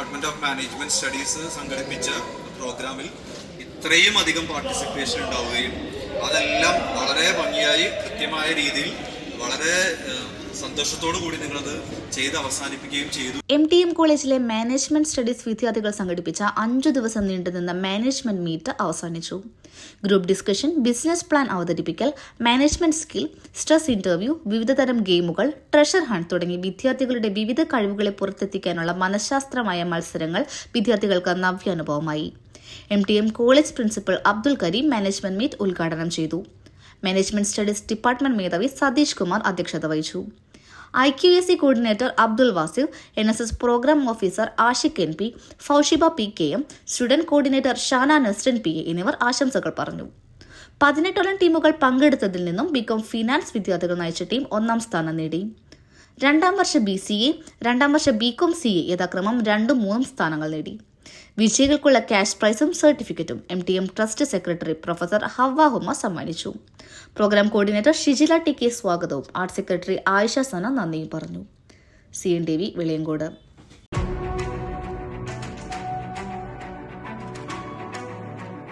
Department of management studies സംഘടിപ്പിച്ച പ്രോഗ്രാമിൽ ഇത്രയും അധികം പാർട്ടിസിപ്പേഷൻ ഉണ്ടാവുകയും അതെല്ലാം വളരെ ഭംഗിയായി കൃത്യമായ രീതിയിൽ വളരെ കൂടി ചെയ്ത് അവസാനിപ്പിക്കുകയും ചെയ്തു. എം ടി എം കോളേജിലെ മാനേജ്മെന്റ് സ്റ്റഡീസ് വിദ്യാർത്ഥികൾ സംഘടിപ്പിച്ച അഞ്ചു ദിവസം നീണ്ടുനിന്ന മാനേജ്മെന്റ് മീറ്റ് അവസാനിച്ചു. ഗ്രൂപ്പ് ഡിസ്കഷൻ ബിസിനസ് പ്ലാൻ അവതരിപ്പിക്കൽ മാനേജ്മെന്റ് സ്കിൽ സ്ട്രെസ് ഇന്റർവ്യൂ വിവിധതരം ഗെയിമുകൾ ട്രഷർ ഹണ്ട് തുടങ്ങി വിദ്യാർത്ഥികളുടെ വിവിധ കഴിവുകളെ പുറത്തെത്തിക്കാനുള്ള മനഃശാസ്ത്രമായ മത്സരങ്ങൾ വിദ്യാർത്ഥികൾക്ക് നവ്യാനുഭവമായി. M T M college principal Abdul Kareem management meet ഉദ്ഘാടനം ചെയ്തു. മാനേജ്മെന്റ് സ്റ്റഡീസ് ഡിപ്പാർട്ട്മെന്റ് മേധാവി സതീഷ് കുമാർ അധ്യക്ഷത വഹിച്ചു. I Q S C coordinator Abdul Wasif N S S programme officer Ashiq N P Faushiba P K M student coordinator Shana Nasrin P A എന്നിവർ ആശംസകൾ പറഞ്ഞു. പതിനെട്ടോളം ടീമുകൾ പങ്കെടുത്തതിൽ നിന്നും ബികോം ഫിനാൻസ് വിദ്യാർത്ഥികൾ നയിച്ച ടീം ഒന്നാം സ്ഥാനം നേടി. രണ്ടാം വർഷ ബി സി എ രണ്ടാം വർഷ ബികോം സി എ യഥാക്രമം രണ്ടും മൂന്നും സ്ഥാനങ്ങൾ നേടി. വിജയികൾക്കുള്ള ക്യാഷ് പ്രൈസും സർട്ടിഫിക്കറ്റും M T M trust secretary professor Hawa സമ്മാനിച്ചു. Programme coordinator Shijila T K സ്വാഗതവും ആർട്ട് സെക്രട്ടറി ആയിഷ സന നന്ദിയും പറഞ്ഞു. C N T V Veliyankode.